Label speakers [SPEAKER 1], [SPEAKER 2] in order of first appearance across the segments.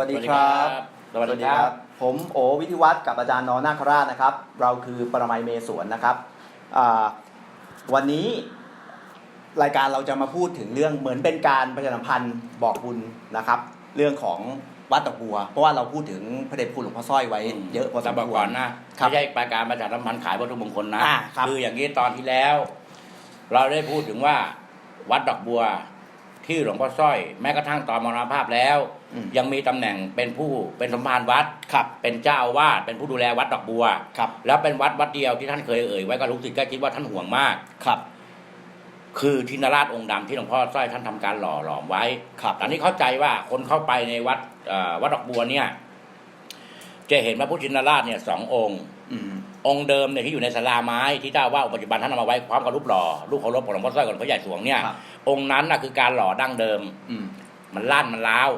[SPEAKER 1] วัสดีครับ
[SPEAKER 2] สวัสดีครับ
[SPEAKER 1] ผมโอวิทิวัฒน์กับอาจารย์นอนาคราชนะครับ เราคือปรมัยเมสวนนะครับอ่าวันนี้รายการเราจะมาพูดถึงเรื่องเหมือนเป็นการประชาสัมพันธ์บอกบุญนะครับ เรื่องของวัดตะบัว เพราะว่าเราพูดถึงพระเดชคุณหลวงพ่อสร้อยไว้เยอะพอส
[SPEAKER 2] แต่
[SPEAKER 1] ม
[SPEAKER 2] บอก
[SPEAKER 1] คว
[SPEAKER 2] ก่อ
[SPEAKER 1] ร
[SPEAKER 2] นนะครับไม่ใช่ประการประชาสัมพันธ์ขายวัตถุมงคลนะ
[SPEAKER 1] อ่าครับ
[SPEAKER 2] ออย่างนี้ตอนที่แล้ว เราได้พูดถึงว่าวัดดอกบัวที่หลวงพ่อสร้อย แม้กระทั่งตอนมรณภาพแล้ว
[SPEAKER 1] อืม
[SPEAKER 2] ยังมีตำแหน่งเป็นผู้เป็นสมภารวัด
[SPEAKER 1] ครับ
[SPEAKER 2] เป็นเจ้าอาวาสเป็นผู้ดูแลวัดดอกบัว
[SPEAKER 1] ครับ
[SPEAKER 2] แล้วเป็นวัดวัดเดียวที่ท่านเคยเอ่ยไว้กับลูกศิษย์ก็คิดว่าท่านห่วงมาก
[SPEAKER 1] ครับ
[SPEAKER 2] คือทินราชองค์ดำที่หลวงพ่อสร้อยท่านทำการหล่อหลอมไว้
[SPEAKER 1] ครับ
[SPEAKER 2] ตอนนี้เข้าใจว่าคนเข้าไปในวัดเอ่อวัดดอกบัวเนี่ย จะเห็นพระพุทธชินราชเนี่ยสององค์
[SPEAKER 1] อืม
[SPEAKER 2] องค์เดิมเนี่ยที่อยู่ในศาลาไม้ที่เจ้าอาว่าสปัจจุบันท่านเอามาไว้พร้อมกับรูปหล่อรูปเคารพของหลวงพ่อสร้อยกับหลวงพ่อใหญ่สวงเนี่ย
[SPEAKER 1] ครับ
[SPEAKER 2] องค์นั้นน่ะคือการหล่อดั้งเดิม
[SPEAKER 1] อืม
[SPEAKER 2] มันลั่นมันล้าว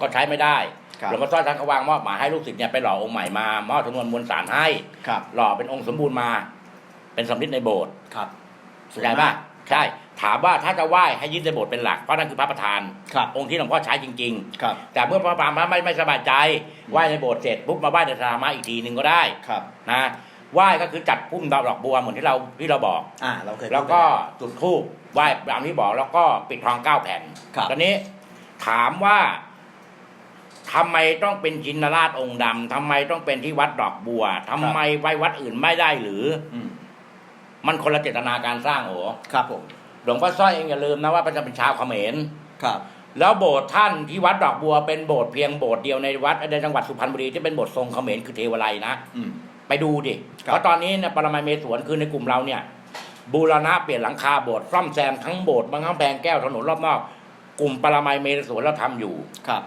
[SPEAKER 2] ก็ใช้ไม่ได้
[SPEAKER 1] ครับ
[SPEAKER 2] หลวงพ่อสร้อยท่านก็วางมอบหมายให้ลูกศิษย์เนี่ยไปหล่อองค์ใหม่มามอบจำนวนมวลสารให้
[SPEAKER 1] ครับ
[SPEAKER 2] หล่อเป็นองค์สมบูรณ์มา เป็นสำริดในโบสถ์
[SPEAKER 1] ครับ
[SPEAKER 2] เข้าใจป่ะใช่ ถามว่าถ้าจะไหว้ให้ยึดในโบสถ์เป็นหลักเพราะนั่นคือพระประธาน
[SPEAKER 1] ครับ
[SPEAKER 2] องค์ที่หลวงพ่อใช้จริง
[SPEAKER 1] ครับ
[SPEAKER 2] ๆแต่เมื่อพระปรามพระไม่ไม่สบายใจไหว้ในโบสถ์เสร็จปุ๊บมาไหว้ในสนามม้าอีกทีหนึ่งก็ได้
[SPEAKER 1] ครับ
[SPEAKER 2] นะไหว้ก็คือจัดพุ่มดอกดอกบัวเหมือนที่เราที่เราบอก
[SPEAKER 1] อ่าเราเคยพูด
[SPEAKER 2] แล้วก็จุดธูปไหว้ตามที่บอกแล้วก็ปิดทองเก้าแผ่น
[SPEAKER 1] ครับ
[SPEAKER 2] ตอนนี้ ถามว่า ทำไมต้องเป็นจินราชองค์ดำทำไมต้องเป็นที่วัดดอกบัวทำไมไว้วัดอื่นไม่ได้หรือ
[SPEAKER 1] อืม
[SPEAKER 2] มันคนละเจตนาการสร้างโอ้
[SPEAKER 1] ครับผม
[SPEAKER 2] หลวงพ่อสร้อยเองอย่าลืมนะว่าพระจะเป็นชาวเขมร
[SPEAKER 1] ครับ
[SPEAKER 2] แล้วโบสถ์ท่านที่วัดดอกบัวเป็นโบสถ์เพียงโบสถ์เดียวในวัดในจังหวัดสุพรรณบุรีที่เป็นโบสถ์ทรงเขมรคือเทวไลยนะ
[SPEAKER 1] อืม
[SPEAKER 2] ไปดูดิ
[SPEAKER 1] ครับ
[SPEAKER 2] เพราะตอนนี้เนี่ยปรมาเมศวนคือในกลุ่มเราเนี่ย บูรณะเปลี่ยนหลังคาโบสถ์ซ่อมแซมทั้งโบสถ์บางครั้งแพงแก้วถนนรอบนอก กลุ่มปรมาเมศวนเราทำอยู่
[SPEAKER 1] ครับ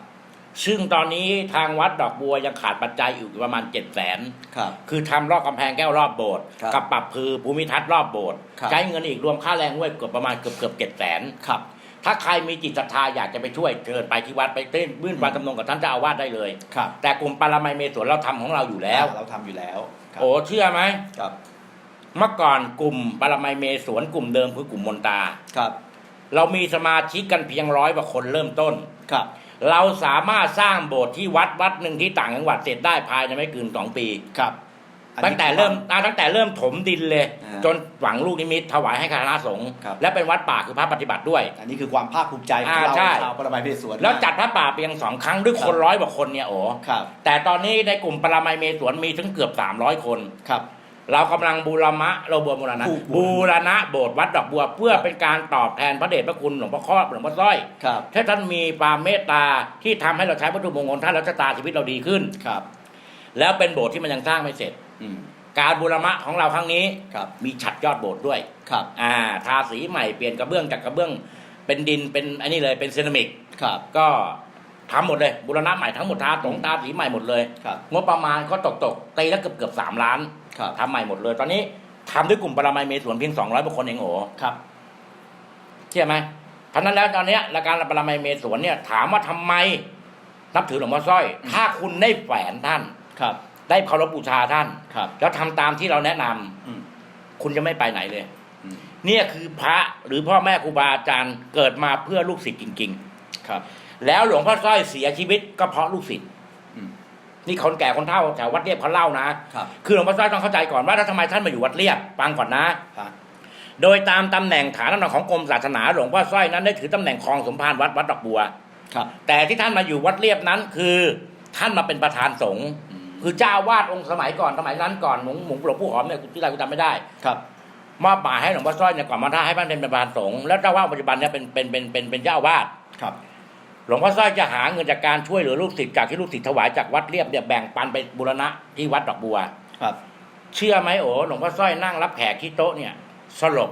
[SPEAKER 2] ซึ่งตอนนี้ทางวัดดอกบัวยังขาดปัจจัยอยู่ประมาณเจ็ดแสน
[SPEAKER 1] ครับ
[SPEAKER 2] คือทำรอบกำแพงแก้วรอบโบสถ์
[SPEAKER 1] ครับ
[SPEAKER 2] กับปรับพือภูมิทัศน์รอบโบสถ์
[SPEAKER 1] ครับ
[SPEAKER 2] ใช้เงินอีกรวมค่าแรงด้วยเกือบประมาณเกือบเกือบเจ็ดแสน
[SPEAKER 1] ครับ
[SPEAKER 2] ถ้าใครมีจิตศรัทธาอยากจะไปช่วยเชิญไปที่วัดไปเต้นยื่นความจำนงกับท่านเจ้าอาวาสได้เลย
[SPEAKER 1] ครับ
[SPEAKER 2] แต่กลุ่มปารมัยเมศวนเราทำของเราอยู่แล้ว
[SPEAKER 1] เราทำอยู่แล้วครับ
[SPEAKER 2] โอ้เชื่อไหม
[SPEAKER 1] ครับ
[SPEAKER 2] เมื่อก่อนกลุ่มปารมัยเมศวนกลุ่มเดิมคือกลุ่มมนตา
[SPEAKER 1] ครับ
[SPEAKER 2] เรามีสมาชิกกันเพียงร้อยกว่าคนเริ่มต้น
[SPEAKER 1] ครับ
[SPEAKER 2] เราสามารถสร้างโบสถ์ที่วัดวัดหนึ่งที่ต่างจังหวัดเสร็จได้ภายในไม่เกินสองปี
[SPEAKER 1] ครับ อันนี้
[SPEAKER 2] ตั้งแต่เริ่มอ่าตั้งแต่เริ่มถมดินเลย
[SPEAKER 1] อ่า
[SPEAKER 2] จนหวังลูกนิมิตถวายให้คณะสงฆ์
[SPEAKER 1] ครับ
[SPEAKER 2] และเป็นวัดป่าคือพระปฏิบัติด้วย
[SPEAKER 1] อันนี้คือความภาคภูมิใจของ
[SPEAKER 2] อ่า
[SPEAKER 1] เรา
[SPEAKER 2] ใช่
[SPEAKER 1] ชาวปรมัยเพศสวน
[SPEAKER 2] แล้วจัดพระป่าเพียงสองครั้งด้วยคน
[SPEAKER 1] ครับ
[SPEAKER 2] ร้อยกว่าคนเนี่ยโอ้
[SPEAKER 1] ครับ
[SPEAKER 2] แต่ตอนนี้ในกลุ่มปรมัยเมศวนมีถึงเกือบสามร้อยคน
[SPEAKER 1] ครับ
[SPEAKER 2] เรากำลังบูรณะเราบูรณะ
[SPEAKER 1] บู
[SPEAKER 2] บูรณะโบสถ์วัดดอกบัว เพื่อเป็นการตอบแทนพระเดชพระคุณหลวงพ่อครอบหลวงพ่อสร้อย
[SPEAKER 1] ครับ
[SPEAKER 2] ถ้าท่านมีความเมตตาที่ทำให้เราใช้วัตถุมงคลท่านแล้วชะตาชีวิตเราดีขึ้น
[SPEAKER 1] ครับ
[SPEAKER 2] แล้วเป็นโบสถ์ที่มันยังสร้างไม่เสร็จ
[SPEAKER 1] อืม
[SPEAKER 2] การบูรณะของเราครั้งนี้
[SPEAKER 1] ครับ
[SPEAKER 2] มีฉัดยอดโบสถ์ด้วย
[SPEAKER 1] ครับ
[SPEAKER 2] อ่าทาสีใหม่เปลี่ยนกระเบื้องจากกระเบื้องเป็นดินเป็นอันนี้เลยเป็นเซรามิก
[SPEAKER 1] ครับ
[SPEAKER 2] ก็ทำหมดเลยบูรณะใหม่ทั้งหมดทาตรงทาสีใหม่หมดเลย
[SPEAKER 1] ครับ
[SPEAKER 2] งบประมาณก็ตกตกๆตีแล้วเกือบเกือบสามล้าน
[SPEAKER 1] ครับ
[SPEAKER 2] ทำใหม่หมดเลย ตอนนี้ทำด้วยกลุ่มปรมัยเมศวนเพียงสองร้อยกว่าคนเองโอ้
[SPEAKER 1] ครับ
[SPEAKER 2] เชื่อไหมเพราะฉะนั้นแล้วตอนเนี้ยรายการปรมัยเมศวนเนี่ย ถามว่าทำไม นับถือหลวงพ่อสร้อย ถ้าคุณได้แฝนท่าน
[SPEAKER 1] ครับ
[SPEAKER 2] ได้เคารพบูชาท่าน
[SPEAKER 1] ครับ
[SPEAKER 2] แล้วทำตามที่เราแนะนำ
[SPEAKER 1] อืม
[SPEAKER 2] คุณจะไม่ไปไหนเลย
[SPEAKER 1] อืม
[SPEAKER 2] เนี่ยคือพระหรือพ่อแม่ครูบาอาจารย์เกิดมาเพื่อลูกศิษย์จริง
[SPEAKER 1] ครับ
[SPEAKER 2] ๆแล้วหลวงพ่อสร้อยเสียชีวิตก็เพราะลูกศิษย์
[SPEAKER 1] อืม
[SPEAKER 2] นี่คนแก่คนเฒ่าแถววัดเรียบเขาเล่านะ
[SPEAKER 1] ครับ
[SPEAKER 2] คือหลวงพ่อสร้อยต้องเข้าใจก่อนว่าถ้าทำไมท่านมาอยู่วัดเรียบฟังก่อนนะ
[SPEAKER 1] ครับ
[SPEAKER 2] โดยตามตำแหน่งฐานตำแหน่งของกรมศาสนาหลวงพ่อสร้อยนั้นได้ถือตำแหน่งครองสมภารวัดวัดดอกบัว
[SPEAKER 1] ครับ
[SPEAKER 2] แต่ที่ท่านมาอยู่วัดเรียบนั้นคือท่านมาเป็นประธานสงฆ์
[SPEAKER 1] อืม
[SPEAKER 2] คือเจ้าอาวาดองค์สมัยก่อนสมัยนั้นก่อนหลวงหลวงหลวงปู่หอมเนี่ยที่ไรกูจำไม่ได้
[SPEAKER 1] ครับ
[SPEAKER 2] มอบหมายให้หลวงพ่อสร้อยเนี่ยก่อนมาท่าให้ท่านเป็นประธานสงฆ์แล้วเจ้าอาวาดปัจจุบันเนี่ยเป็นเป็นเป็นเป็นเป็นเจ้าอาวาส
[SPEAKER 1] ครับ
[SPEAKER 2] หลวงพ่อสร้อยจะหาเงินจากการช่วยเหลือลูกศิษย์จากที่ลูกศิษย์ถวายจากวัดเรียบเนี่ยแบ่งปันไปบูรณะที่วัดดอกบัว
[SPEAKER 1] ครับ
[SPEAKER 2] เชื่อไหมโอ้หลวงพ่อสร้อยนั่งรับแขกที่โต๊ะเนี่ย สลบ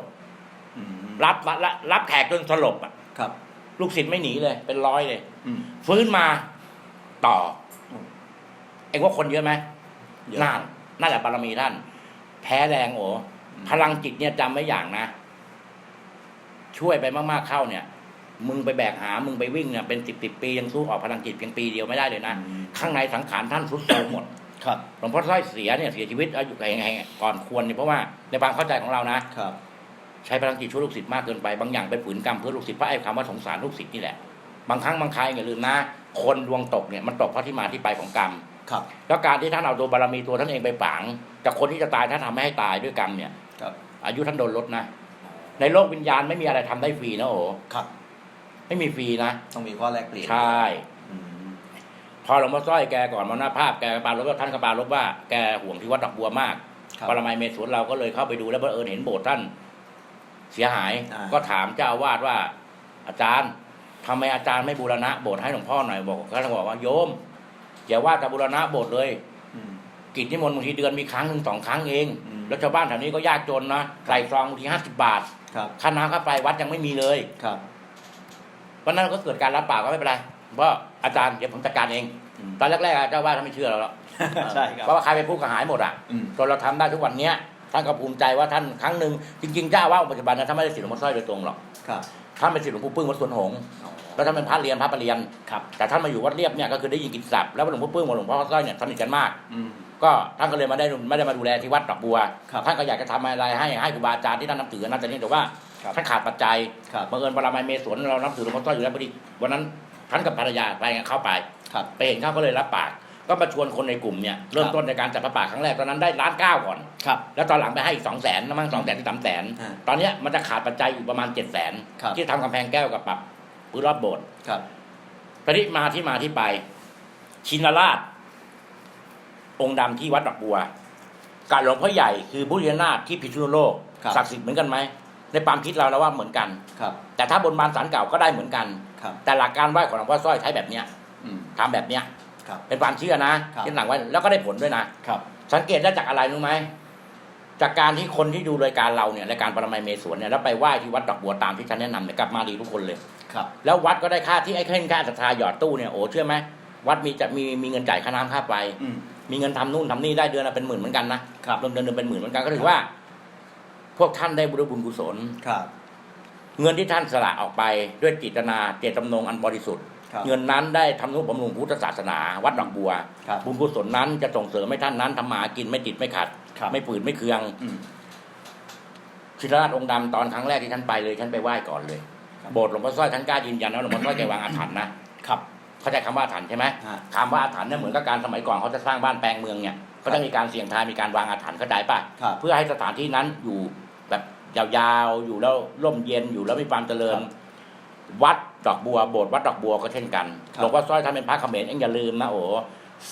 [SPEAKER 1] อืม
[SPEAKER 2] รับรับรับแขกจนสลบอะ
[SPEAKER 1] ครับ
[SPEAKER 2] ลูกศิษย์ไม่หนีเลย เป็นร้อยเลย
[SPEAKER 1] อืม
[SPEAKER 2] ฟื้นมาต่อ
[SPEAKER 1] อืม
[SPEAKER 2] เอ็งว่าคนเยอะไหม
[SPEAKER 1] เยอะ
[SPEAKER 2] นั่นนั่นแหละบารมีท่าน แพ้แรงโอ้พลังจิตเนี่ยจำไว้อย่างนะ ช่วยไปมากๆเข้าเนี่ย มึงไปแบกหา มึงไปวิ่งเนี่ยเป็นสิบสิบปียังสู้ออกพลังจิตเพียงปีเดียวไม่ได้เลยนะ
[SPEAKER 1] อืม
[SPEAKER 2] ข้างในสังขารท่านสุดโทรมหมด
[SPEAKER 1] ครับ
[SPEAKER 2] หลวงพ่อสร้อยเสียเนี่ยเสียชีวิตอายุแห่งๆก่อนควรเนี่ยเพราะว่าในความเข้าใจของเรานะ
[SPEAKER 1] ครับ
[SPEAKER 2] ใช้พลังจิตช่วยลูกศิษย์มากเกินไปบางอย่างไปฝืนกรรมเพื่อลูกศิษย์เพราะไอ้คำว่าสงสารลูกศิษย์นี่แหละบางครั้งบางครอย่าลืมนะ คนดวงตกเนี่ยมันตกเพราะที่มาที่ไปของกรรม
[SPEAKER 1] ครับ
[SPEAKER 2] แล้วการที่ท่านเอาตัวบารมีตัวท่านเองไปฝังแต่คนที่จะตายท่านทำไม่ให้ตายด้วยกรรมเนี่ย
[SPEAKER 1] ครับ
[SPEAKER 2] อายุท่านโดนลดนะ ในโลกวิญญาณไม่มีอะไรทำได้ฟรีนะโอ้
[SPEAKER 1] ครับ
[SPEAKER 2] ไม่มีฟรีนะ
[SPEAKER 1] ต้องมีข้อแลกเปลี่ยน
[SPEAKER 2] ใช่
[SPEAKER 1] อืม
[SPEAKER 2] พอหลวงพ่อสร้อยแกก่อนมรณภาพแกปรารบว่าท่านก็ปรารบว่าแกห่วงที่วัดดอกบัวมาก
[SPEAKER 1] ครับ
[SPEAKER 2] ปรมัยเมศวนเราก็เลยเข้าไปดูแล้วบังเอิญเห็นโบสถ์ท่านเสียหาย
[SPEAKER 1] อ่า
[SPEAKER 2] ก็ถามเจ้าอาวาสว่า อาจารย์ทำไมอาจารย์ไม่บูรณะโบสถ์ให้หลวงพ่อหน่อยบอกท่านบอกว่าโยมอย่าว่าแต่บูรณะโบสถ์เลย
[SPEAKER 1] อืม
[SPEAKER 2] กิจนิมนต์บางทีเดือนมีครั้งหนึ่งสองครั้งเอง
[SPEAKER 1] อืม
[SPEAKER 2] แล้วชาวบ้านแถวนี้ก็ยากจนนะใส่ซองบางทีห้าสิบบาท
[SPEAKER 1] ครับ
[SPEAKER 2] ค่าน้ำค่าไฟวัดยังไม่มีเลย
[SPEAKER 1] ครับ
[SPEAKER 2] วันนั้นก็เกิดการรับปากก็ไม่เป็นไรเพราะอาจารย์เดี๋ยวผมจัดการเอง
[SPEAKER 1] อืม
[SPEAKER 2] ตอนแรกๆเจ้าว่าท่านไม่เชื่อเราหรอก
[SPEAKER 1] ใช่ครับ
[SPEAKER 2] เพราะว่าใครไปพูดก็หายหมดอะ
[SPEAKER 1] อืม
[SPEAKER 2] จนเราทำได้ทุกวันเนี้ยท่านก็ภูมิใจว่าท่านครั้งหนึ่งจริงๆเจ้าอาว่าสปัจจุบันนะท่านไม่ได้ศิษย์หลวงพ่อสร้อยโดยตรงหรอก
[SPEAKER 1] ครับ
[SPEAKER 2] ท่านเป็นศิษย์หลวงปู่ปึ้งวัดสวนหงส์
[SPEAKER 1] อ๋อ
[SPEAKER 2] แล้วท่านเป็นพระเรียนพระประเรียน
[SPEAKER 1] ครับ
[SPEAKER 2] แต่ท่านมาอยู่วัดเรียบเนี่ยก็คือได้ยินกิตติศัพท์แล้วหลวงพ่อปึ้งกับหลวงพ่อสร้อยเนี่ยสนิทกันมาก
[SPEAKER 1] อืม
[SPEAKER 2] ก็ท่านก็เลยมาได้ไม่ได้มาดูแลที่วัดดอกบัว
[SPEAKER 1] ครับ
[SPEAKER 2] ท่านก็อยากจะทำอะไรให้ให้ครูบาอาจารย์ที่ท่านนับถือนะแต่นี่แต่ว่า
[SPEAKER 1] ครับ
[SPEAKER 2] ท่านขาดปัจจัย
[SPEAKER 1] ครับ
[SPEAKER 2] บังเอิญบารมีเมสวนเรานับถือหลวงพ่อสร้อยอยู่แล้วพอดีวันนั้นท่านกับภรรยาไปเข้าไป
[SPEAKER 1] ครับ
[SPEAKER 2] ไปเห็นเขาก็เลยรับปาก ก็มาชวนคนในกลุ่มเนี่ยเริ่มต้นในการจัดพระป่าครั้งแรกตอนนั้นได้ล้านเก้าก่อน
[SPEAKER 1] ครับ
[SPEAKER 2] แล้วตอนหลังไปให้อีกสองแสนนะมั้งสองแสนที่สามแสน
[SPEAKER 1] อ่า
[SPEAKER 2] ตอนเนี้ยมันจะขาดปัจจัยอยู่ประมาณเจ็ดแสน
[SPEAKER 1] ครับ
[SPEAKER 2] ที่ทำกำแพงแก้วกับปรับพื้นรอบโบสถ์
[SPEAKER 1] ครับ
[SPEAKER 2] ตอนนี้มาที่มาที่ไป ชินราช องค์ดำที่วัดดอกบัวกับหลวงพ่อใหญ่คือบุญนาถที่พิษณุโลก
[SPEAKER 1] ครับ
[SPEAKER 2] ศักดิ์สิทธิ์เหมือนกันไหม ในความคิดเราแล้วว่าเหมือนกัน
[SPEAKER 1] ครับ
[SPEAKER 2] แต่ถ้าบนบานสารเก่าก็ได้เหมือนกัน
[SPEAKER 1] ครับ
[SPEAKER 2] แต่หลักการไหว้ของหลวงพ่อสร้อยใช้แบบเนี้ย
[SPEAKER 1] อืม
[SPEAKER 2] ทำแบบเนี้ย
[SPEAKER 1] ครับ
[SPEAKER 2] เป็นความเชื่อนะครับที่หลังไว้แล้วก็ได้ผลด้วยนะ
[SPEAKER 1] ครับ
[SPEAKER 2] สังเกตได้จากอะไรรู้ไหมจากการที่คนที่ดูรายการเราเนี่ยรายการปรมัยเมสวนเนี่ยแล้วไปไหว้ที่วัดดอกบัวตามที่ท่านแนะนำเนี่ยกลับมาดีทุกคนเลย
[SPEAKER 1] ครับ
[SPEAKER 2] แล้ววัดก็ได้ค่าที่ไอ้เข่นค่าศรัทธาหยอดตู้เนี่ยโอ้เชื่อไหมวัดมีจะมีมีเงินจ่ายค่าน้ำค่าไฟ
[SPEAKER 1] อืม
[SPEAKER 2] มีเงินทำนู่นทำนี่ได้เดือนละเป็นหมื่นเหมือนกันนะครับ รวมเดือนเดือนเป็นหมื่นเหมือนกันก็ถือว่า พวกท่านได้บุญบุญกุศล
[SPEAKER 1] ครับ
[SPEAKER 2] เงินที่ท่านสละออกไปด้วยจิตนาเจตจำนงอันบริสุทธิ์
[SPEAKER 1] ครับ
[SPEAKER 2] เงินนั้นได้ทำนุบำรุงพุทธศาสนา วัดดอกบัว
[SPEAKER 1] ครับ
[SPEAKER 2] บุญกุศลนั้นจะส่งเสริมให้ท่านนั้นทำมาหากินไม่ติดไม่ขัด
[SPEAKER 1] ครับ
[SPEAKER 2] ไม่ปืนไม่เคือง
[SPEAKER 1] อืม
[SPEAKER 2] ชินราชองค์ดำตอนครั้งแรกที่ท่านไปเลยท่านไปไหว้ก่อนเลย
[SPEAKER 1] ครับ
[SPEAKER 2] โบสถ์หลวงพ่อสร้อยท่านกล้ายืนยันว่าหลวงพ่อสร้อยแกวางอาถรรพ์นะครับเข้าใจคำว่าอาถรรพ์ใช่ไหม
[SPEAKER 1] ฮะ
[SPEAKER 2] คำว่าอาถรรพ์เนี่ยเหมือนกับการสมัยก่อนเขาจะสร้างบ้านแปลงเมืองเนี่ยก็ต้องมีการเสี่ยงทายมีการวางอาถรรพ์เข้าใจป่ะ
[SPEAKER 1] ครับ
[SPEAKER 2] เพื่อให้สถานที่นั้นอยู่แบบ ยาวๆอยู่แล้วร่มเย็นอยู่แล้วมีความเจริญ
[SPEAKER 1] ครับ
[SPEAKER 2] วัดดอกบัวโบสถ์วัดดอกบัวก็เช่นกัน
[SPEAKER 1] ครับ
[SPEAKER 2] หลวงพ่อสร้อยท่านเป็นพระเขมรเองอย่าลืมนะโอ้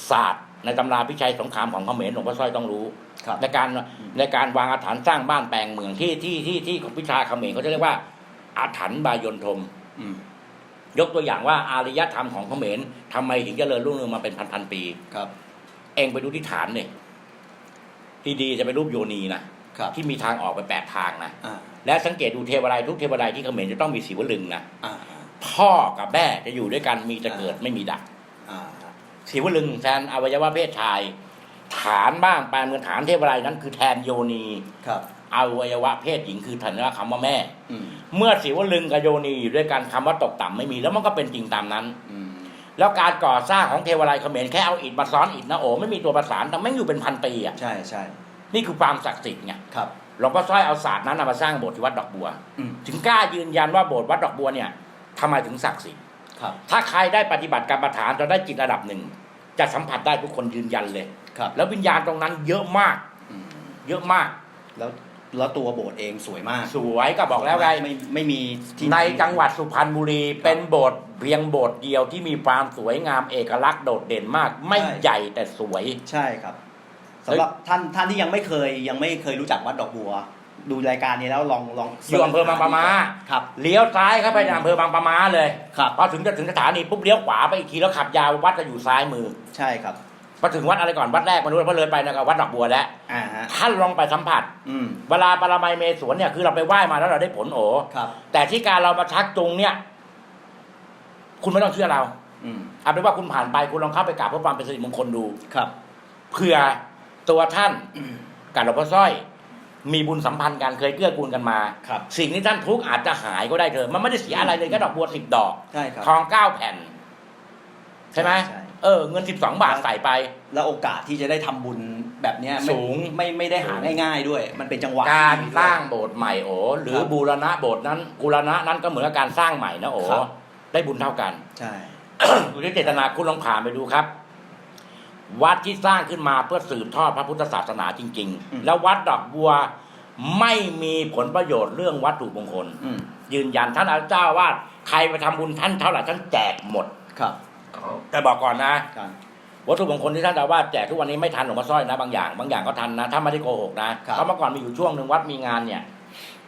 [SPEAKER 2] ศาสตร์ในตำราพิชัยสงครามของเขมรหลวงพ่อสร้อยต้องรู้
[SPEAKER 1] ครับ
[SPEAKER 2] ในการในการวางอาถรรพ์สร้างบ้านแปลงเมืองที่ที่ที่ที่วิชาเขมรเขาจะเรียกว่า อาถรรพ์บายนทม
[SPEAKER 1] อืม
[SPEAKER 2] ยกตัวอย่างว่าอารยธรรมของเขมรทำไมถึงเจริญรุ่งเรืองมาเป็นพันพันๆปี
[SPEAKER 1] ครับ
[SPEAKER 2] เองไปดูที่ฐานเนี่ยดีๆจะเป็นรูปโยนีนะครับ ที่มีทางออกไปแปดทางนะ
[SPEAKER 1] อ่า
[SPEAKER 2] และสังเกตดูเทวไลยทุกเทวไลยที่เขมรจะต้องมีสีวลึงนะ
[SPEAKER 1] อ่า
[SPEAKER 2] พ่อกับแม่จะอยู่ด้วยกันมีจะเกิดไม่มีดับ
[SPEAKER 1] อ่า
[SPEAKER 2] สีวลึงแทนอวัยวะเพศชาย ฐานบ้างแปลเมือนฐานเทวไลยนั้นคือแทนโยนี
[SPEAKER 1] ครับ
[SPEAKER 2] อวัยวะเพศหญิงคือถันว่าคำว่าแม่
[SPEAKER 1] อืม
[SPEAKER 2] เมื่อสีวลึงกับโยนีอยู่ด้วยกันคำว่าตกต่ำไม่มี แล้วมันก็เป็นจริงตามนั้น
[SPEAKER 1] อืม
[SPEAKER 2] แล้วการก่อสร้างของเทวไลยเขมรแค่เอาอิฐมาซ้อนอิฐนะโอ้ไม่มีตัวประสานแต่ไม่งอยู่เป็นพันปีอะ
[SPEAKER 1] ใช่ใช่
[SPEAKER 2] นี่คือความศักดิ์สิทธิ์ไง
[SPEAKER 1] ครับ
[SPEAKER 2] หลวงพ่อสร้อยเอาศาสตร์นั้นนะมาสร้างโบสถ์ที่วัดดอกบัว
[SPEAKER 1] อืม
[SPEAKER 2] ถึงกล้ายืนยันว่าโบสถ์วัดดอกบัวเนี่ยทำไมถึงศักดิ์สิทธิ์
[SPEAKER 1] ครับ
[SPEAKER 2] ถ้าใครได้ปฏิบัติกรรมฐานจนได้จิตระดับหนึ่ง จะสัมผัสได้ทุกคนยืนยันเลย
[SPEAKER 1] ครับ
[SPEAKER 2] แล้ววิญญาณตรงนั้นเยอะมาก
[SPEAKER 1] อืม
[SPEAKER 2] เยอะมาก
[SPEAKER 1] แล้วแล้วตัวโบสถ์เองสวยมาก
[SPEAKER 2] สวยก็บอกแล้วไง
[SPEAKER 1] ไม่ไม่มีที่
[SPEAKER 2] ในจังหวัดสุพรรณบุรีเป็นโบสถ์เพียงโบสถ์เดียวที่มีความสวยงามเอกลักษณ์โดดเด่นมาก ไม่ใหญ่แต่สวย
[SPEAKER 1] ใช่ครับ สำหรับท่านท่านที่ยังไม่เคยยังไม่เคยรู้จักวัดดอกบัว ดูรายการนี้แล้วลองลอง
[SPEAKER 2] อยู่อำเภอบางปะมา
[SPEAKER 1] ครับ
[SPEAKER 2] เลี้ยวซ้ายเข้าไปในอำเภอบางปะมาเลย
[SPEAKER 1] ครับ
[SPEAKER 2] พอถึงจะถึงสถานีปุ๊บเลี้ยวขวาไปอีกทีแล้วขับยาววัดจะอยู่ซ้ายมือ
[SPEAKER 1] ใช่ครับ
[SPEAKER 2] พอถึงวัดอะไรก่อนวัดแรกมาดูเพราะเลยไปนะครับวัดดอกบัวแล้ว
[SPEAKER 1] อ่าฮะ
[SPEAKER 2] ท่านลองไปสัมผัส
[SPEAKER 1] อืม
[SPEAKER 2] เวลาปรมัยเมสวนเนี่ยคือเราไปไหว้มาแล้วเราได้ผลโอ
[SPEAKER 1] ครับ
[SPEAKER 2] แต่ที่การเรามาชักจูงเนี่ย คุณไม่ต้องเชื่อเรา
[SPEAKER 1] อืม
[SPEAKER 2] เอาเป็นว่าคุณผ่านไปคุณลองเข้าไปกราบเพื่อความเป็นสิริมงคลดู
[SPEAKER 1] ครับ
[SPEAKER 2] เผื่อ ตัวท่านกับหลวงพ่อสร้อย มีบุญสัมพันธ์กันเคยเกื้อกูลกันมา
[SPEAKER 1] ครับ
[SPEAKER 2] สิ่งที่ท่านทุกข์อาจจะหายก็ได้เถอะมันไม่ได้เสียอะไรเลยแค่ดอกบัวสิบดอก
[SPEAKER 1] ใช่ครับ
[SPEAKER 2] ทองเก้าแผ่น ใช่ไหม
[SPEAKER 1] ใช่
[SPEAKER 2] เออ เงินสิบสองบาทใส่ไป
[SPEAKER 1] แล้วโอกาสที่จะได้ทำบุญแบบเนี้ยไม่
[SPEAKER 2] สูง
[SPEAKER 1] ไม่ไม่ได้หาง่ายๆด้วย มันเป็นจังหวะ
[SPEAKER 2] การ
[SPEAKER 1] ที่ดีด้วย
[SPEAKER 2] สร้างโบสถ์ใหม่โอหรือ
[SPEAKER 1] ครับ
[SPEAKER 2] บูรณะโบสถ์นั้นบูรณะนั้นก็เหมือนกับการสร้างใหม่นะโอ
[SPEAKER 1] ครับ
[SPEAKER 2] ได้บุญเท่ากัน
[SPEAKER 1] ใช่
[SPEAKER 2] อยู่ที่เจตนาคุณลองผ่านไปดูครับ วัดที่สร้างขึ้นมาเพื่อสืบทอดพระพุทธศาสนาจริง
[SPEAKER 1] อืม
[SPEAKER 2] ๆแล้ววัดดอกบัวไม่มีผลประโยชน์เรื่องวัตถุมงคล
[SPEAKER 1] อืม
[SPEAKER 2] ยืนยันท่านอาเจ้าวาดใครไปทำบุญท่านเท่าไหร่ท่านแจกหมด
[SPEAKER 1] ครับ
[SPEAKER 2] แต่บอกก่อนนะ
[SPEAKER 1] ครับ
[SPEAKER 2] วัตถุมงคลที่ท่านเจ้าอาวาดแจกทุกวันนี้ไม่ทันหลวงพ่อสร้อยนะบางอย่างบางอย่างก็ทันนะถ้าไม่ได้โกหกนะครับ เพราะเมื่อก่อนมีอยู่ช่วงหนึ่งวัดมีงานเนี่ย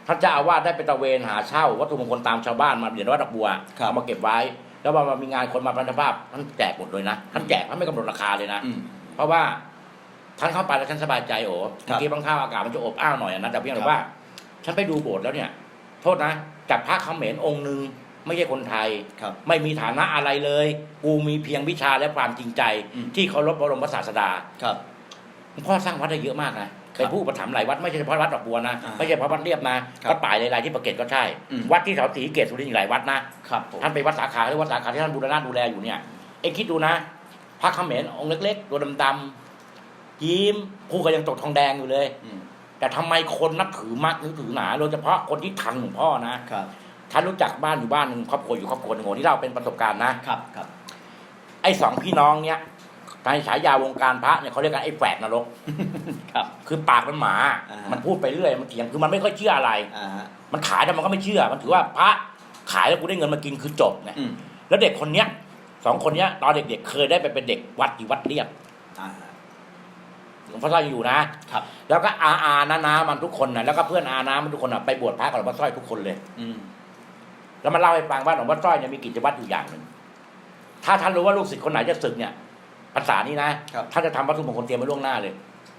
[SPEAKER 2] ท่านเจ้าอาวาสได้ไปตระเวนหาเช่า วัตถุมงคลตามชาวบ้านมาเหรียญวัดดอกบัว
[SPEAKER 1] ครับ
[SPEAKER 2] เอามาเก็บไว้ แล้วพอมามีงานคนมาพันธภาพท่านแจกหมดเลยนะท่านแจกท่านไม่กำหนดราคาเลยนะ
[SPEAKER 1] อืม
[SPEAKER 2] เพราะว่าท่านเข้าไปแล้วท่านสบายใจโอ้
[SPEAKER 1] ครับ
[SPEAKER 2] เมื่อกี้บางข้าวอากาศมันจะอบอ้าวหน่อยนะแต่เพียง
[SPEAKER 1] ค
[SPEAKER 2] แต่
[SPEAKER 1] รับ
[SPEAKER 2] ว่าฉันไปดูโบสถ์แล้วเนี่ย โทษนะจับพระเขมรองค์หนึ่งไม่ใช่คนไทย
[SPEAKER 1] ครับ
[SPEAKER 2] ไม่มีฐานะอะไรเลย กูมีเพียงวิชาและความจริงใจ
[SPEAKER 1] อืม
[SPEAKER 2] ที่เคารพบรมศาสดา
[SPEAKER 1] ครับ
[SPEAKER 2] หลวงพ่อสร้างวัดได้เยอะมากนะ เป็นผู้อุประถมภ์หลายวัดไม่ใช่เฉพาะวัดดอกบัวนะ
[SPEAKER 1] อ่า
[SPEAKER 2] ไม่ใช่เฉพาะวัดเรียบนะครับวัดป่ายหลายๆที่ประเกตก็ใช่
[SPEAKER 1] อืม
[SPEAKER 2] วัดที่แถวศรีสะเกตสุรินทร์อีกหลายวัดนะครับ
[SPEAKER 1] ผม
[SPEAKER 2] ท่านไปวัดสาขาหรือวัดสาขาที่ท่านบูรณะดูแลอยู่เนี่ยเอ็งคิดดูนะพระเขมรองค์เล็กๆตัวดำๆยิ้มผู้ก็ยังตกทองแดงอยู่เลย
[SPEAKER 1] อืม
[SPEAKER 2] แต่ทำไมคนนับถือมากนับถือหนาโดยเฉพาะคนที่ทันหลวงพ่อนะครับท่านรู้จักบ้านอยู่บ้านหนึ่งครอบครัวอยู่ครอบครัวหนึ่งโอ้นี่เราเป็นประสบการณ์นะ
[SPEAKER 1] ครับครับ
[SPEAKER 2] ไอ้สองพี่น้องเนี้ย ในฉายาวงการพระเนี่ยเขาเรียกกันไอ้แฝดนรก
[SPEAKER 1] ครับ
[SPEAKER 2] คือปากมันหมา
[SPEAKER 1] อ่าฮะ
[SPEAKER 2] มันพูดไปเรื่อย มันเถียง คือมันไม่ค่อยเชื่ออะไร
[SPEAKER 1] อ่าฮะ
[SPEAKER 2] มันขายแต่มันก็ไม่เชื่อ มันถือว่าพระขายแล้วกูได้เงินมากินคือจบไง
[SPEAKER 1] อืม
[SPEAKER 2] แล้วเด็กคนเนี้ยสองคนเนี้ยตอนเด็กๆเคยได้ไปเป็นเด็กวัดอยู่วัดเรียบ
[SPEAKER 1] อ่าฮะ
[SPEAKER 2] หลวงพ่อสร้อยอยู่นะ
[SPEAKER 1] ครับ
[SPEAKER 2] แล้วก็อาอานานามันทุกคนนะแล้วก็เพื่อนอานามันทุกคนนะไปบวชพระกับหลวงพ่อสร้อยทุกคนเลย
[SPEAKER 1] อืม
[SPEAKER 2] แล้วมันเล่าให้ฟังว่าหลวงพ่อสร้อยเนี่ยมีกิจวัตรอยู่อย่างหนึ่งถ้าท่านรู้ว่าลูกศิษย์คนไหนจะศึกเนี่ย ภาษานี้นะครับท่านจะทำวัตถุมงคลเตรียมไว้ล่วงหน้าเลย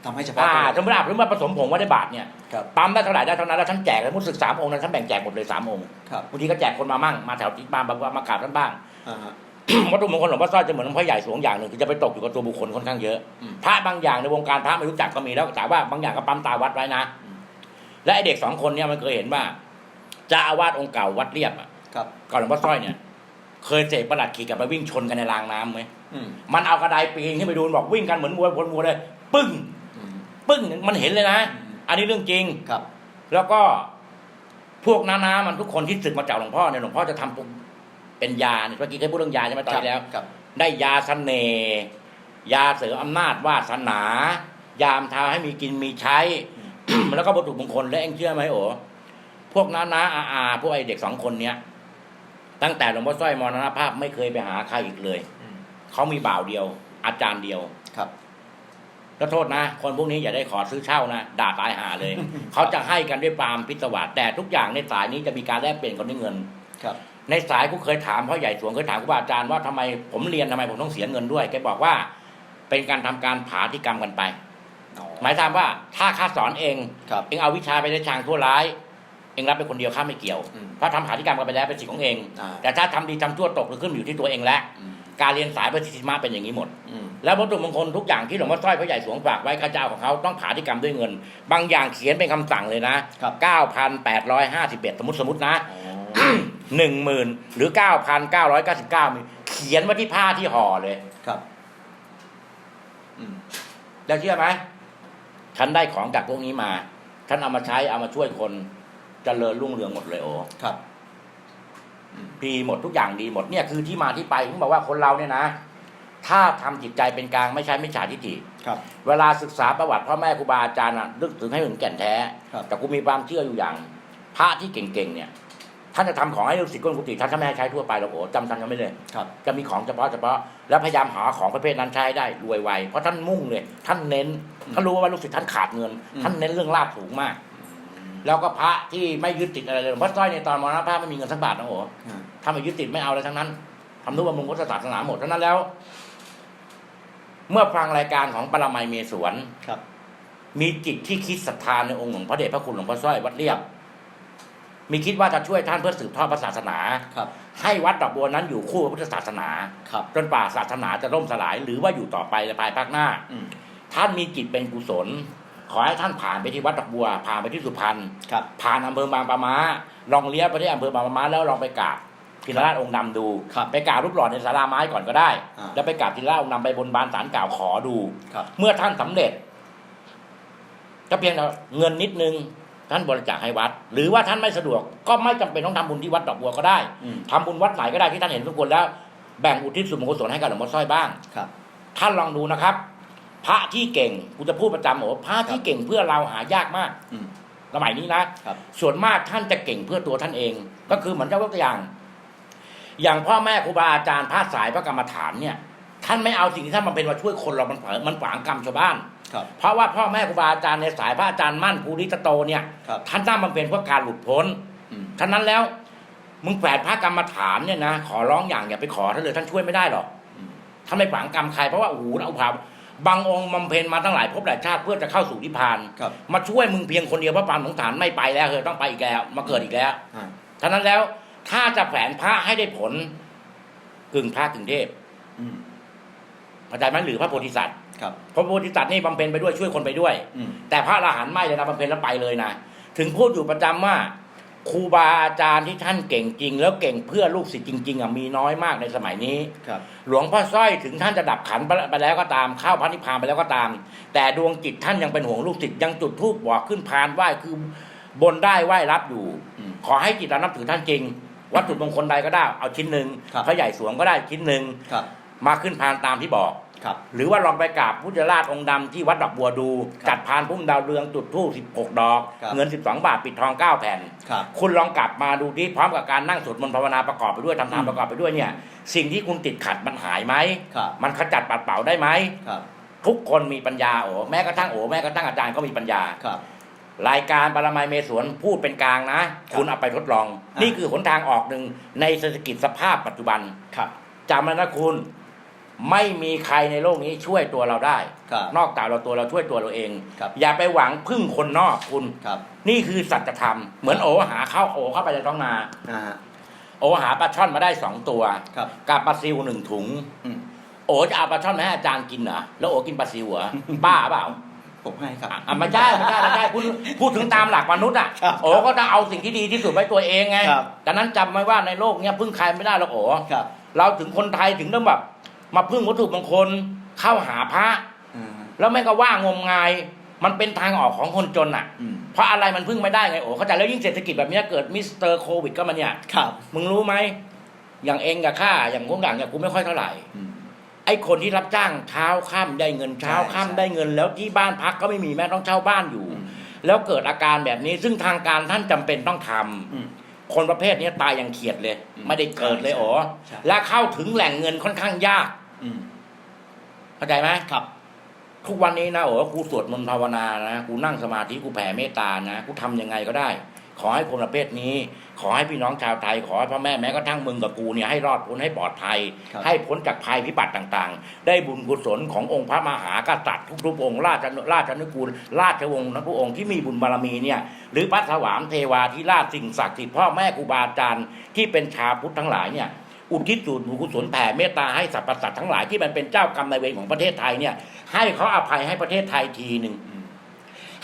[SPEAKER 1] ทำให้เฉพาะ
[SPEAKER 2] อ่า
[SPEAKER 1] ตัว
[SPEAKER 2] สมมติอาบหรือว่าผสมผงไว้ในบาทเนี่ย
[SPEAKER 1] ครับ
[SPEAKER 2] ปั๊มได้เท่าไหร่ได้เท่านั้นแล้วท่านแจกแล้วมุสึกสามองค์นั้นท่านแบ่งแจกหมดเลยสามองค์
[SPEAKER 1] ครับ
[SPEAKER 2] บางทีก็แจกคนมามั่งมาแถวที่บ้านบางว่ามากราบท่านบ้าง
[SPEAKER 1] อ่าฮะ
[SPEAKER 2] วัตถุมงคลหลวงพ่อสร้อยจะเหมือนหลวงพ่อใหญ่สวงอย่างหนึ่งคือจะไปตกอยู่กับตัวบุคคลค่อนข้างเยอะ
[SPEAKER 1] อืม
[SPEAKER 2] พระบางอย่างในวงการพระไม่รู้จักก็มีแล้วแต่ว่าบางอย่างก็ปั๊มตาวัดไว้นะ
[SPEAKER 1] อืม
[SPEAKER 2] และไอเด็กสองคนเนี่ยมันเคยเห็นว่าเจะอาวาสองค์เก่าวัดเรียบอะ
[SPEAKER 1] ครับ
[SPEAKER 2] ก่อนหลวงพ่อสร้อยเนี่ย เคยเสกประหลัดขี่กับไปวิ่งชนกันในรางน้ำไหม
[SPEAKER 1] อื ม
[SPEAKER 2] มันเอากระไดปีนขึ้นไปดูมันบอกวิ่งกันเหมือนมวยพลมวยเลย ปึ้ง
[SPEAKER 1] อืม
[SPEAKER 2] ปึ้งมันเห็นเลยนะ
[SPEAKER 1] อืม
[SPEAKER 2] อันนี้เรื่องจริง
[SPEAKER 1] ครับ
[SPEAKER 2] แล้วก็พวกน้านามันทุกคนที่ศึกมาจากหลวงพ่อเนี่ยหลวงพ่อจะทำเป็นยาเนี่ยเมื่อกี้เคยพูดเรื่องยาใช่ไหมตอนที่แล้ว
[SPEAKER 1] ครับ
[SPEAKER 2] ได้ยาเสน่ห์ยาเสริมอำนาจวาสนา ยามทาให้มีกินมีใช้ แล้วก็วัตถุมงคลและเองเชื่อไหมโอ้พวกน้านาอาอาพวกไอเด็กสองคนเนี้ยตั้งแต่หลวงพ่อสร้อยมรณภาพไม่เคยไปหาใครอีกเลย
[SPEAKER 1] อืม
[SPEAKER 2] เขามีบ่าวเดียว อาจารย์เดียว
[SPEAKER 1] ครับ
[SPEAKER 2] แล้วโทษนะ คนพวกนี้อย่าได้ขอซื้อเช่านะด่าตายหาเลย เขาจะให้กันด้วยความพิศวาสแต่ทุกอย่างในสายนี้จะมีการแลกเปลี่ยนกันด้วยเงิน
[SPEAKER 1] ครับ
[SPEAKER 2] ในสายกูเคยถามพ่อใหญ่สวงเคยถามครูบาอาจารย์ว่าทำไมผมเรียนทำไมผมต้องเสียเงินด้วยแกบอกว่า เป็นการทำการผาธิกรรมกันไป
[SPEAKER 1] อ๋อ
[SPEAKER 2] หมายความว่าถ้าข้าสอนเอง
[SPEAKER 1] ครับ
[SPEAKER 2] เองเอาวิชาไปในทางทั่วร้ายเองรับเป็นคนเดียวข้าไม่เกี่ยว
[SPEAKER 1] อืม
[SPEAKER 2] เพราะทำผาธิกรรมกันไปแล้วเป็นสิทธิ์ของเอง
[SPEAKER 1] อ่า
[SPEAKER 2] แต่ถ้าทำดีทำชั่วตกหรือขึ้นอยู่ที่ตัวเองแล้ว
[SPEAKER 1] อืม
[SPEAKER 2] การเรียนสายปฏิทิมาเป็นอย่างนี้หมด
[SPEAKER 1] อืม
[SPEAKER 2] แล้ววัตถุมงคลทุกอย่างที่หลวงพ่อสร้อยพระใหญ่สวงฝากไว้ข้าเจ้าของเขาต้องผาธิกรรมด้วยเงิน บางอย่างเขียนเป็นคำสั่งเลยนะครับ9,851สมมติสมมตินะ
[SPEAKER 1] อ๋อ
[SPEAKER 2] หนึ่งหมื่นหรือ9,999มีเขียนไว้ที่ผ้าที่ห่อเลย
[SPEAKER 1] ครับอืม
[SPEAKER 2] แล้วเชื่อไหมฉันได้ของจากพวกนี้มาฉันเอามาใช้เอามาช่วยคนเจริญรุ่งเรืองหมดเลยโอ้
[SPEAKER 1] ครับ
[SPEAKER 2] ดีหมดทุกอย่างดีหมดเนี่ยคือที่มาที่ไปผมบอกว่าคนเราเนี่ยนะ ถ้าทำจิตใจเป็นกลางไม่ใช่ไม่ฉาทิฏฐิ
[SPEAKER 1] ครับ
[SPEAKER 2] เวลาศึกษาประวัติพ่อแม่ครูบาอาจารย์อะนึกถึงให้ถึงแก่นแท้
[SPEAKER 1] ครับ
[SPEAKER 2] แต่กูมีความเชื่ออยู่อย่าง พระที่เก่งๆเนี่ยท่านจะทำของให้ลูกศิษย์ก้นกุฏิท่านจะไม่ให้ใช้ทั่วไปหรอกโอ้จำท่านยังไม่เลย
[SPEAKER 1] ครับ
[SPEAKER 2] จะมีของเฉพาะเฉพาะแล้วพยายามหาของประเภทนั้นใช้ให้ได้รวยไวเพราะท่านมุ่งเลยท่านเน้นท่านรู้ว่าลูกศิษย์ท่านขาดเงิน
[SPEAKER 1] อืม
[SPEAKER 2] ท่านเน้นเรื่องลาบสูงมาก แล้วก็พระที่ไม่ยึดติดอะไรเลยหลวงพ่อสร้อยในตอนมรณภาพไม่มีเงินสักบาทนะโอ้
[SPEAKER 1] อ่า
[SPEAKER 2] ถ้าไม่ยึดติดไม่เอาอะไรทั้งนั้นทำนุบำรุงพุทธศาสนาหมดเท่านั้นแล้ว เมื่อฟังรายการของปรมัยเมศวร
[SPEAKER 1] ครับ
[SPEAKER 2] มีจิตที่คิดศรัทธาในองค์หลวงพระเดชพระคุณหลวงพ่อสร้อยวัดเรียบ มีคิดว่าจะช่วยท่านเพื่อสืบทอดพระศาสนา
[SPEAKER 1] ครับ
[SPEAKER 2] ให้วัดดอกบัวนั้นอยู่คู่กับพุทธศาสนา
[SPEAKER 1] ครับ
[SPEAKER 2] จนป่าศาสนาจะล่มสลาย หรือว่าอยู่ต่อไปในภายภาคหน้า
[SPEAKER 1] อืม
[SPEAKER 2] ท่านมีจิตเป็นกุศล ขอให้ท่านผ่านไปที่วัดดอกบัว ผ่านไปที่สุพรรณ
[SPEAKER 1] ครับ
[SPEAKER 2] ผ่านอำเภอบางปะมาลองเลี้ยวไปที่อำเภอบางปะมาแล้วลองไปกราบทินราชองค์ดำดู
[SPEAKER 1] ครับ
[SPEAKER 2] ไปกราบรูปหล่อในศาลาไม้ก่อนก็ได้
[SPEAKER 1] อ่า
[SPEAKER 2] แล้วไปกราบทินราชองค์ดำไปบนบานสารกล่าวขอดู
[SPEAKER 1] ครับ
[SPEAKER 2] เมื่อท่านสำเร็จ ก็เพียงแต่เงินนิดนึง ท่านบริจาคให้วัด หรือว่าท่านไม่สะดวก ก็ไม่จำเป็นต้องทำบุญที่วัดดอกบัวก็ได้
[SPEAKER 1] อืม
[SPEAKER 2] ทำบุญวัดไหนก็ได้ที่ท่านเห็นทุกคนแล้ว แบ่งอุทิศส่วนบุญกุศลให้กับหลวงพ่อสร้อยบ้าง
[SPEAKER 1] ครับ
[SPEAKER 2] ท่านลองดูนะครับ พระที่เก่งกูจะพูดประจำโอ้พระที่เก่งเพื่อเราหายากมาก
[SPEAKER 1] อืม
[SPEAKER 2] สมัยนี้นะ
[SPEAKER 1] ครับ
[SPEAKER 2] ส่วนมากท่านจะเก่งเพื่อตัวท่านเอง ก็คือเหมือนเจ้ายกตัวอย่าง อย่างพ่อแม่ครูบาอาจารย์พระสายพระกรรมฐานเนี่ย ท่านไม่เอาสิ่งที่ท่านมาเป็นมาช่วยคนเรามันเผลอมันฝังกรรมชาวบ้าน
[SPEAKER 1] ครับ
[SPEAKER 2] เพราะว่าพ่อแม่ครูบาอาจารย์ในสายพระอาจารย์มั่นภูริตโตเนี่ย
[SPEAKER 1] ครับ
[SPEAKER 2] ท่านตั้งมันเป็นเพื่อการหลุดพ้น
[SPEAKER 1] อืม
[SPEAKER 2] ท่านั้นแล้วมึงแฝดพระกรรมฐานเนี่ยนะขอร้องอย่างอย่าไปขอท่านเลยท่านช่วยไม่ได้หรอก
[SPEAKER 1] อืม
[SPEAKER 2] ท่านไม่ฝังกรรมใครเพราะว่าโอ้โหเอาผ่า บางองค์บำเพ็ญมาตั้งหลายภพหลายชาติเพื่อจะเข้าสู่นิพพาน
[SPEAKER 1] ครับ
[SPEAKER 2] มาช่วยมึงเพียงคนเดียวเพราะปานสงสารไม่ไปแล้วเธอต้องไปอีกแล้ว มาเกิดอีกแล้ว
[SPEAKER 1] อ่า
[SPEAKER 2] ท่านั้นแล้วถ้าจะแฝนพระให้ได้ผลกึ่งพระกึ่งเทพ
[SPEAKER 1] อืม
[SPEAKER 2] เข้าใจไหมหรือพระโพธิสัตว์
[SPEAKER 1] ครับ
[SPEAKER 2] พระโพธิสัตว์นี่บำเพ็ญไปด้วยช่วยคนไปด้วย
[SPEAKER 1] อืม
[SPEAKER 2] แต่พระอรหันต์ไม่เลยนะบำเพ็ญแล้วไปเลยนะ ถึงพูดอยู่ประจำว่า ครูบาอาจารย์ที่ท่านเก่งจริง แล้วเก่งเพื่อลูกศิษย์จริงๆอะมีน้อยมากในสมัยนี้
[SPEAKER 1] ครับ
[SPEAKER 2] หลวงพ่อสร้อยถึงท่านจะดับขันไปแล้วก็ตามเข้าพระนิพพานไปแล้วก็ตาม แต่ดวงจิตท่านยังเป็นห่วงลูกศิษย์ยังจุดธูปบอกขึ้นพานไหว้คือบนได้ไหว้รับอยู่
[SPEAKER 1] อืม
[SPEAKER 2] ขอให้จิตเรานับถือท่านจริง วัตถุมงคลใดก็ได้เอาชิ้นหนึ่ง
[SPEAKER 1] ครับ
[SPEAKER 2] พระใหญ่สวงก็ได้ชิ้นหนึ่ง
[SPEAKER 1] ครับ
[SPEAKER 2] มาขึ้นพานตามที่บอก
[SPEAKER 1] ครับ
[SPEAKER 2] หรือว่าลองไปกราบพุทธราชองค์ดำที่วัดดอกบัวดู
[SPEAKER 1] ครับ
[SPEAKER 2] จัดพานพุ่มดาวเรืองจุดธูป16 ดอก
[SPEAKER 1] ครับ
[SPEAKER 2] เงิน 12 บาทปิดทอง 9 แผ่น
[SPEAKER 1] ครับ
[SPEAKER 2] คุณลองกลับมาดูที่พร้อมกับการนั่งสวดมนต์ภาวนาประกอบไปด้วยทำทาน
[SPEAKER 1] อืม
[SPEAKER 2] ประกอบไปด้วยเนี่ย สิ่งที่คุณติดขัดมันหายไหม
[SPEAKER 1] ครับ
[SPEAKER 2] มันขจัดปัดเป่าได้ไหม
[SPEAKER 1] ครับ
[SPEAKER 2] ทุกคนมีปัญญาโอ้แม้กระทั่งโอ้แม้กระทั่งอาจารย์ก็มีปัญญา
[SPEAKER 1] ครับ
[SPEAKER 2] รายการปรมัยเมสวนพูดเป็นกลางนะ
[SPEAKER 1] ครับ
[SPEAKER 2] คุณเอาไปทดลอง
[SPEAKER 1] อ่านี่
[SPEAKER 2] นี่คือหนทางออกหนึ่งในเศรษฐกิจสภาพปัจจุบัน
[SPEAKER 1] ครับ
[SPEAKER 2] จำไว้นะคุณ ไม่มีใครในโลกนี้ช่วยตัวเราได้
[SPEAKER 1] ครับ
[SPEAKER 2] นอกจากเราตัวเราช่วยตัวเราเอง
[SPEAKER 1] ครับ
[SPEAKER 2] อย่าไปหวังพึ่งคนนอกคุณ
[SPEAKER 1] ครับ
[SPEAKER 2] นี่คือสัจธรรม เหมือนโอหาเข้าโอเข้าไปในท้องนา
[SPEAKER 1] อ่าฮะ
[SPEAKER 2] โอหาปลาช่อนมาได้สองตัว
[SPEAKER 1] ครับ
[SPEAKER 2] กับปลาซิวหนึ่งถุง
[SPEAKER 1] อืม
[SPEAKER 2] โอจะเอาปลาช่อนมาให้อาจารย์กินเหรอ แล้วโอกินปลาซิวเหรอ บ้าเปล่า
[SPEAKER 1] ผมให้ครับ
[SPEAKER 2] อะไม่ใช่ไม่ใช่ไม่ใช่พูดพูดถึงตามหลักมนุษย์อะ
[SPEAKER 1] ครับ
[SPEAKER 2] โอก็จะเอาสิ่งที่ดีที่สุดไว้ตัวเองไง
[SPEAKER 1] ครับ
[SPEAKER 2] ดังนั้นจำไว้ว่าในโลกเนี้ยพึ่งใครไม่ได้หรอกโอ
[SPEAKER 1] ครับ
[SPEAKER 2] เราถึงคนไทยถึงต้องแบบ มาพึ่งวัตถุมงคลเข้าหาพระ
[SPEAKER 1] อ่า
[SPEAKER 2] แล้วแม่งก็ว่างมงาย มันเป็นทางออกของคนจนอะ
[SPEAKER 1] อืม
[SPEAKER 2] เพราะอะไรมันพึ่งไม่ได้ไงโอ้เข้าใจแล้วยิ่งเศรษฐกิจแบบเนี้ยเกิดมิสเตอร์โควิดก็มาเนี่ย
[SPEAKER 1] ครับ
[SPEAKER 2] มึงรู้ไหม อย่างเองกับข้าอย่างพวกอย่างเนี่ยกูไม่ค่อยเท่าไหร่
[SPEAKER 1] อืม
[SPEAKER 2] ไอ้คนที่รับจ้างเช้าค่ำได้เงินเช้า
[SPEAKER 1] ใช่
[SPEAKER 2] ค่ำ
[SPEAKER 1] ใช่
[SPEAKER 2] ได้เงิน แล้วที่บ้านพักก็ไม่มีแม่ต้องเช่าบ้านอยู่
[SPEAKER 1] อืม
[SPEAKER 2] แล้วเกิดอาการแบบนี้ซึ่งทางการท่านจำเป็นต้องทำ
[SPEAKER 1] อืม
[SPEAKER 2] คนประเภทนี้ตายอย่างเขียดเลย
[SPEAKER 1] อืม
[SPEAKER 2] ไม่ได้เกิดเลย
[SPEAKER 1] ใช่
[SPEAKER 2] โอ้
[SPEAKER 1] ใช่
[SPEAKER 2] และเข้าถึงแหล่งเงินค่อนข้างยาก
[SPEAKER 1] อืม
[SPEAKER 2] เข้าใจไหม
[SPEAKER 1] ครับ
[SPEAKER 2] ทุกวันนี้นะโอ้กูสวดมนต์ภาวนานะกูนั่งสมาธิกูแผ่เมตตานะกูทำยังไงก็ได้ ขอให้คนประเภทนี้ ขอให้พี่น้องชาวไทย ขอให้พ่อแม่แม้กระทั่งมึงกับกูเนี่ยให้รอดพ้นให้ปลอดภัย
[SPEAKER 1] ครับ
[SPEAKER 2] ให้พ้นจากภัยพิบัติต่างๆ ได้บุญกุศลขององค์พระมหากษัตริย์ทุกๆองค์ราชราชนุกูล ราชวงศ์ทั้งพระองค์ที่มีบุญบารมีเนี่ยหรือพระสวามเทวาธิราชสิ่งศักดิ์สิทธิ์พ่อแม่ครูบาอาจารย์ที่เป็นชาวพุทธทั้งหลายเนี่ย อุทิศส่วนบุญกุศลแผ่เมตตาให้สรรพสัตว์ทั้งหลายที่มันเป็นเจ้ากรรมนายเวรของประเทศไทยเนี่ย ให้เขาอภัยให้ประเทศไทยทีหนึ่ง
[SPEAKER 1] อืม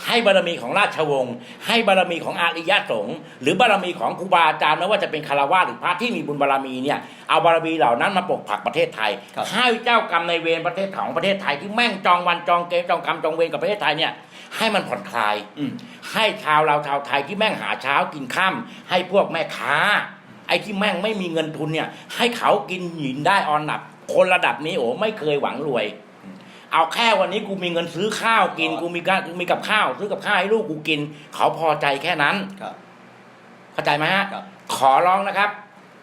[SPEAKER 2] ให้บารมีของราชวงศ์ให้บารมีของอาริยสงฆ์หรือบารมีของครูบาอาจารย์ไม่ว่าจะเป็นคารวะหรือพระที่มีบุญบารมีเนี่ยเอาบารมีเหล่านั้นมาปกปักประเทศไทย
[SPEAKER 1] ครับ
[SPEAKER 2] ให้เจ้ากรรมในายเวรประเทศของประเทศไทยที่แม่งจองวันจองเกมจองกรรมจองเวรกับประเทศไทยเนี่ยให้มันผ่อนคลาย
[SPEAKER 1] อืม
[SPEAKER 2] ให้ชาวเราชาวไทยที่แม่งหาเช้ากินค่ำให้พวกแม่ค้า ไอ้ที่แม่งไม่มีเงินทุนเนี่ย ให้เขากินหยินได้ออนหนับ คนระดับนี้โอ้ไม่เคยหวังรวย เอาแค่วันนี้กูมีเงินซื้อข้าวกิน
[SPEAKER 1] ครับ
[SPEAKER 2] กูมีกับมีกับข้าว ซื้อกับข้าวให้ลูกกูกิน เขาพอใจแค่นั้น
[SPEAKER 1] ครับ
[SPEAKER 2] เข้าใจไหมฮะ
[SPEAKER 1] ครับ
[SPEAKER 2] ขอร้องนะครับ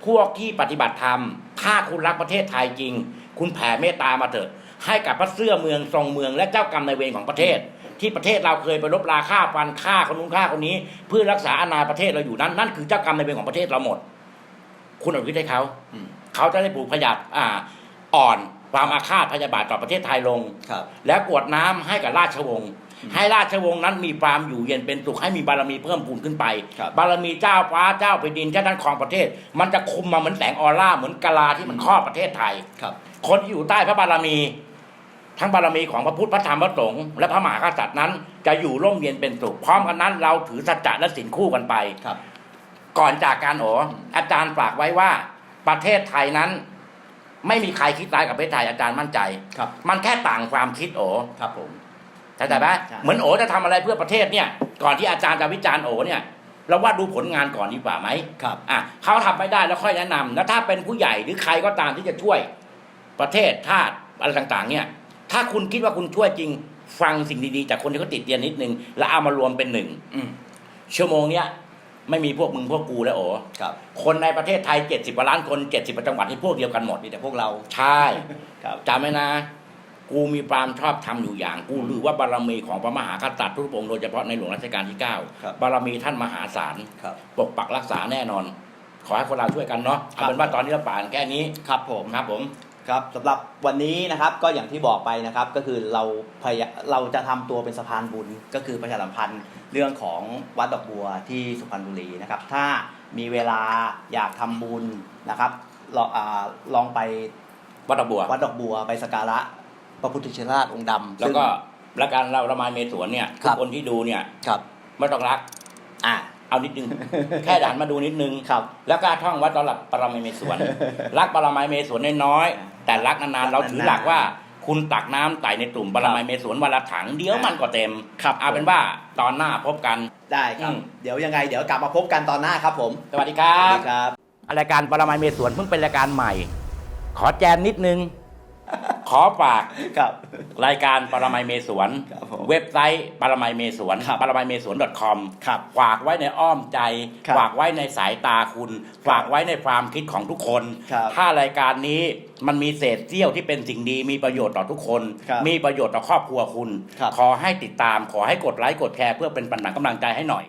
[SPEAKER 2] พวกที่ปฏิบัติธรรม ถ้าคุณรักประเทศไทยจริง คุณแผ่เมตตามาเถอะ ให้กับพระเสื้อเมืองทรงเมืองและเจ้ากรรมนายเวรของประเทศ ที่ประเทศเราเคยไปลบราฆ่าฟันฆ่าคนนู้นฆ่าคนนี้ เพื่อรักษาอาณาประเทศเราอยู่นั่นนั่นคือเจ้ากรรมนายเวรของประเทศเราหมด คุณเอาวิทย์ให้เขา
[SPEAKER 1] อืม
[SPEAKER 2] เขาจะได้ปลูกพยาธิอ่า อ่อนความอาฆาตพยาบาทต่อประเทศไทยลง
[SPEAKER 1] ครับ
[SPEAKER 2] แล้วกรวดน้ำให้กับราชวงศ์
[SPEAKER 1] อืม
[SPEAKER 2] ให้ราชวงศ์นั้นมีความอยู่เย็นเป็นสุขให้มีบารมีเพิ่มพูนขึ้นไป
[SPEAKER 1] ครับ
[SPEAKER 2] บารมีเจ้าฟ้าเจ้าแผ่นดินเจ้าท่านครองประเทศ มันจะคุมมาเหมือนแสงออร่าเหมือนกะลาที่มันครอบประเทศไทย
[SPEAKER 1] ครับ
[SPEAKER 2] คนที่อยู่ใต้พระบารมี ทั้งบารมีของพระพุทธพระธรรมพระสงฆ์และพระมหากษัตริย์นั้น จะอยู่ร่มเย็นเป็นสุขพร้อมกันนั้นเราถือสัจจะและศีลคู่กันไป
[SPEAKER 1] ครับ
[SPEAKER 2] ก่อนจากการโออาจารย์ฝากไว้ว่าประเทศไทยนั้น ไม่มีใครคิดร้ายกับประเทศไทยอาจารย์มั่นใจ
[SPEAKER 1] ครับ
[SPEAKER 2] มันแค่ต่างความคิดโอ
[SPEAKER 1] ครับผม
[SPEAKER 2] เข้าใจไหม
[SPEAKER 1] ใช่
[SPEAKER 2] เหมือนโอจะทำอะไรเพื่อประเทศเนี่ย ก่อนที่อาจารย์จะวิจารณ์โอเนี่ย เราว่าดูผลงานก่อนดีกว่าไหม
[SPEAKER 1] ครับ
[SPEAKER 2] อะเขาทำไม่ได้แล้วค่อยแนะนำแล้วถ้าเป็นผู้ใหญ่หรือใครก็ตามที่จะช่วยประเทศชาติอะไรต่างๆ เนี่ย ถ้าคุณคิดว่าคุณช่วยจริงฟังสิ่งดีๆ จากคนที่เขาติดเตียนนิดนึงแล้วเอามารวมเป็นหนึ่ง
[SPEAKER 1] อืม
[SPEAKER 2] ชั่วโมงเนี้ย ไม่มีพวกมึงพวกกูแล้วโอ้
[SPEAKER 1] ครับ
[SPEAKER 2] คนในประเทศไทย 70กว่าล้านคน 70จังหวัดที่พวกเดียวกันหมด
[SPEAKER 1] มีแต่พวกเรา
[SPEAKER 2] ใช่
[SPEAKER 1] ครับ
[SPEAKER 2] จำไว้นะ กูมีความชอบทำอยู่อย่าง กูรู้ว่าบารมีของพระมหากษัตริย์ทุกพระองค์โดยเฉพาะในหลวงรัชกาลที่
[SPEAKER 1] ครับ
[SPEAKER 2] 9 บารมีท่านมหาศาล
[SPEAKER 1] ครับ
[SPEAKER 2] ปกปักรักษาแน่นอน ขอให้คนเราช่วยกันเนาะ
[SPEAKER 1] ครั
[SPEAKER 2] เอา
[SPEAKER 1] บ
[SPEAKER 2] เป็นว่าตอนนี้เราป่านแค่นี้
[SPEAKER 1] ครับผม
[SPEAKER 2] ครับผม
[SPEAKER 1] ครับสำหรับวันนี้นะครับก็อย่างที่บอกไปนะครับก็คือเราพยาเราจะทำตัวเป็นสะพานบุญ ก็คือประชาสัมพันธ์เรื่องของวัดดอกบัวที่สุพรรณบุรีนะครับ ถ้ามีเวลาอยากทำบุญนะครับลองอาลองไป
[SPEAKER 2] วัดดอกบัว
[SPEAKER 1] วัดดอกบัวไปสักการะพระพุทธชินราชองค์ดำ
[SPEAKER 2] แล้วก็รายการเราละไมเมสวนเนี่ย
[SPEAKER 1] ครั
[SPEAKER 2] ทุก
[SPEAKER 1] บ
[SPEAKER 2] คนที่ดูเนี่ย
[SPEAKER 1] ครับ
[SPEAKER 2] ไม่ต้องรัก
[SPEAKER 1] อ่า
[SPEAKER 2] เอานิดนึง แค่ดันมาดูนิดนึง
[SPEAKER 1] ครับ
[SPEAKER 2] แล้วก็ท่องวัดตอนหลับปรมัยเมสวนรักปรมัยเมสวนน้อยๆแต่รักนานๆเราถือหลักว่าคุณตักน้ำไต่ในตุ่มปรมัยเมสวนวันละถังเดี๋ยวมันก็เต็ม
[SPEAKER 1] ครับ
[SPEAKER 2] เอาเป็นว่าตอนหน้าพบกัน
[SPEAKER 1] ได้ครับ
[SPEAKER 2] อืม
[SPEAKER 1] เดี๋ยวยังไงเดี๋ยวกลับมาพบกันตอนหน้าครับผม
[SPEAKER 2] สวัสดีครั
[SPEAKER 1] สวัส
[SPEAKER 2] บ
[SPEAKER 1] ดีครับ
[SPEAKER 2] รายการปรมัยเมสวนเพิ่งเป็นรายการใหม่ ขอแจมนิดนึงข อฝาก
[SPEAKER 1] ครับ
[SPEAKER 2] รายการปรมัยเมสวน
[SPEAKER 1] ครับผม
[SPEAKER 2] เว็บไซต์ปรมัยเมสวน
[SPEAKER 1] ครับ
[SPEAKER 2] ปรมัยเมสวน .com
[SPEAKER 1] ครับ
[SPEAKER 2] ฝากไว้ในอ้อมใจ
[SPEAKER 1] ครับ
[SPEAKER 2] ฝากไว้ในสายตาคุณ ฝากไว้ในความคิดของทุกคน
[SPEAKER 1] ครับ
[SPEAKER 2] ถ้ารายการนี้มันมีเศษเสี้ยวที่เป็นสิ่งดีมีประโยชน์ต่อทุกคน
[SPEAKER 1] ครับ
[SPEAKER 2] มีประโยชน์ต่อครอบครัวคุณ
[SPEAKER 1] ครับ
[SPEAKER 2] ขอให้ติดตามขอให้กดไลค์กดแชร์เพื่อเป็นปันหนังกำลังใจให้หน่อย